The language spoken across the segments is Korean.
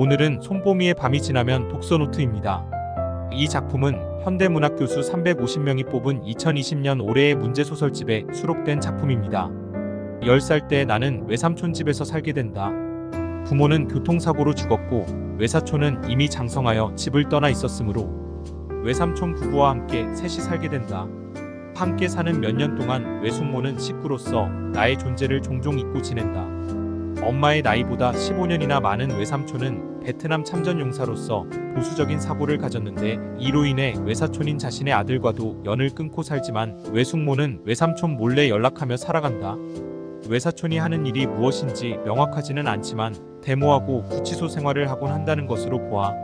오늘은 손보미의 밤이 지나면 독서노트입니다. 이 작품은 현대문학 교수 350명이 뽑은 2020년 올해의 문제소설집에 수록된 작품입니다. 10살 때 나는 외삼촌 집에서 살게 된다. 부모는 교통사고로 죽었고 외사촌은 이미 장성하여 집을 떠나 있었으므로 외삼촌 부부와 함께 셋이 살게 된다. 함께 사는 몇 년 동안 외숙모는 식구로서 나의 존재를 종종 잊고 지낸다. 엄마의 나이보다 15년이나 많은 외삼촌은 베트남 참전 용사로서 보수적인 사고를 가졌는데 이로 인해 외사촌인 자신의 아들과도 연을 끊고 살지만 외숙모는 외삼촌 몰래 연락하며 살아간다. 외사촌이 하는 일이 무엇인지 명확하지는 않지만 데모하고 구치소 생활을 하곤 한다는 것으로 보아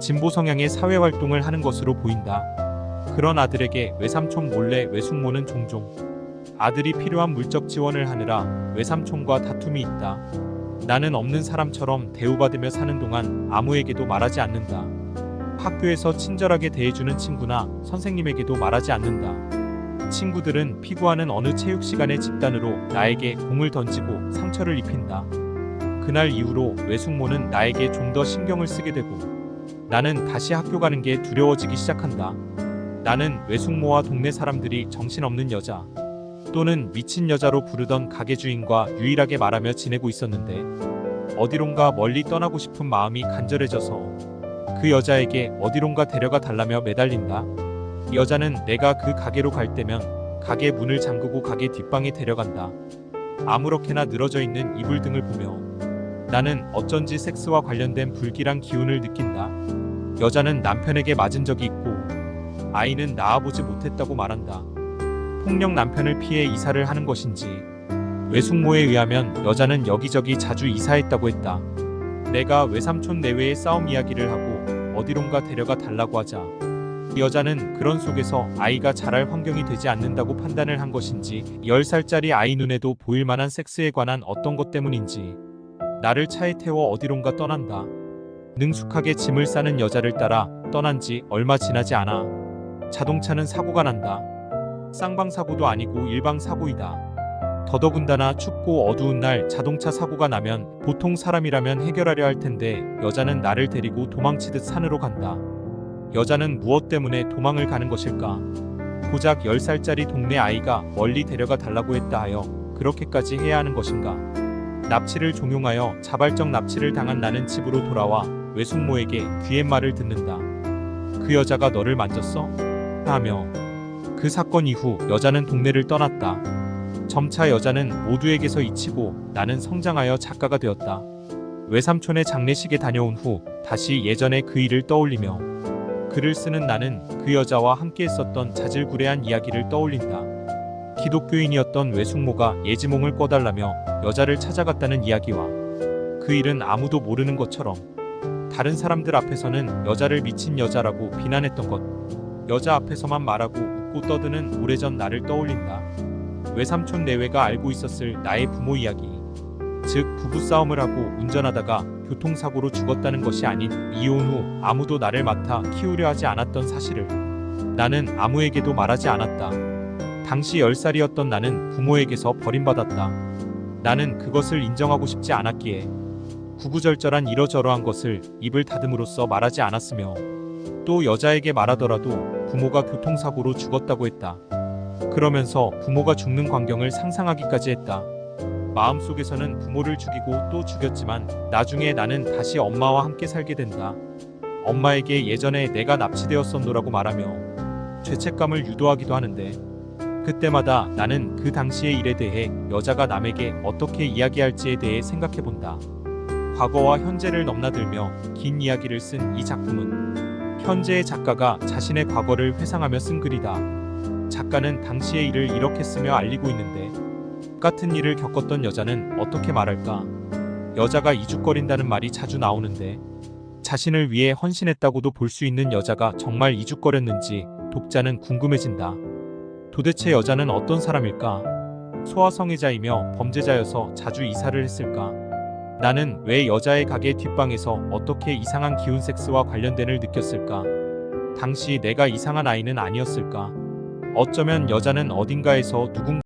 진보 성향의 사회 활동을 하는 것으로 보인다. 그런 아들에게 외삼촌 몰래 외숙모는 종종 아들이 필요한 물적 지원을 하느라 외삼촌과 다툼이 있다. 나는 없는 사람처럼 대우받으며 사는 동안 아무에게도 말하지 않는다. 학교에서 친절하게 대해주는 친구나 선생님에게도 말하지 않는다. 친구들은 피구하는 어느 체육 시간의 집단으로 나에게 공을 던지고 상처를 입힌다. 그날 이후로 외숙모는 나에게 좀 더 신경을 쓰게 되고 나는 다시 학교 가는 게 두려워지기 시작한다. 나는 외숙모와 동네 사람들이 정신없는 여자 또는 미친 여자로 부르던 가게 주인과 유일하게 말하며 지내고 있었는데 어디론가 멀리 떠나고 싶은 마음이 간절해져서 그 여자에게 어디론가 데려가 달라며 매달린다. 여자는 내가 그 가게로 갈 때면 가게 문을 잠그고 가게 뒷방에 데려간다. 아무렇게나 늘어져 있는 이불 등을 보며 나는 어쩐지 섹스와 관련된 불길한 기운을 느낀다. 여자는 남편에게 맞은 적이 있고 아이는 낳아보지 못했다고 말한다. 폭력 남편을 피해 이사를 하는 것인지 외숙모에 의하면 여자는 여기저기 자주 이사했다고 했다. 내가 외삼촌 내외의 싸움 이야기를 하고 어디론가 데려가 달라고 하자 여자는 그런 속에서 아이가 자랄 환경이 되지 않는다고 판단을 한 것인지 10살짜리 아이 눈에도 보일 만한 섹스에 관한 어떤 것 때문인지 나를 차에 태워 어디론가 떠난다. 능숙하게 짐을 싸는 여자를 따라 떠난 지 얼마 지나지 않아 자동차는 사고가 난다. 쌍방 사고도 아니고 일방 사고이다. 더더군다나 춥고 어두운 날 자동차 사고가 나면 보통 사람이라면 해결하려 할 텐데 여자는 나를 데리고 도망치듯 산으로 간다. 여자는 무엇 때문에 도망을 가는 것일까? 고작 10살짜리 동네 아이가 멀리 데려가 달라고 했다 하여 그렇게까지 해야 하는 것인가? 납치를 종용하여 자발적 납치를 당한 나는 집으로 돌아와 외숙모에게 귀옛말을 듣는다. 그 여자가 너를 만졌어? 하며 그 사건 이후 여자는 동네를 떠났다. 점차 여자는 모두에게서 잊히고 나는 성장하여 작가가 되었다. 외삼촌의 장례식에 다녀온 후 다시 예전의 그 일을 떠올리며 글을 쓰는 나는 그 여자와 함께 했었던 자질구레한 이야기를 떠올린다. 기독교인이었던 외숙모가 예지몽을 꿔달라며 여자를 찾아갔다는 이야기와 그 일은 아무도 모르는 것처럼 다른 사람들 앞에서는 여자를 미친 여자라고 비난했던 것 여자 앞에서만 말하고 웃고 떠드는 오래전 나를 떠올린다. 외삼촌 내외가 알고 있었을 나의 부모 이야기 즉 부부싸움을 하고 운전하다가 교통사고로 죽었다는 것이 아닌 이혼 후 아무도 나를 맡아 키우려 하지 않았던 사실을 나는 아무에게도 말하지 않았다. 당시 10살이었던 나는 부모에게서 버림받았다. 나는 그것을 인정하고 싶지 않았기에 구구절절한 이러저러한 것을 입을 다듬으로써 말하지 않았으며 또 여자에게 말하더라도 부모가 교통사고로 죽었다고 했다. 그러면서 부모가 죽는 광경을 상상하기까지 했다. 마음속에서는 부모를 죽이고 또 죽였지만 나중에 나는 다시 엄마와 함께 살게 된다. 엄마에게 예전에 내가 납치되었었노라고 말하며 죄책감을 유도하기도 하는데 그때마다 나는 그 당시의 일에 대해 여자가 남에게 어떻게 이야기할지에 대해 생각해 본다. 과거와 현재를 넘나들며 긴 이야기를 쓴 이 작품은 현재의 작가가 자신의 과거를 회상하며 쓴 글이다. 작가는 당시의 일을 이렇게 쓰며 알리고 있는데 똑같은 일을 겪었던 여자는 어떻게 말할까? 여자가 이죽거린다는 말이 자주 나오는데 자신을 위해 헌신했다고도 볼 수 있는 여자가 정말 이죽거렸는지 독자는 궁금해진다. 도대체 여자는 어떤 사람일까? 소아성애자이며 범죄자여서 자주 이사를 했을까? 나는 왜 여자의 가게 뒷방에서 어떻게 이상한 기운 섹스와 관련된을 느꼈을까? 당시 내가 이상한 아이는 아니었을까? 어쩌면 여자는 어딘가에서 누군가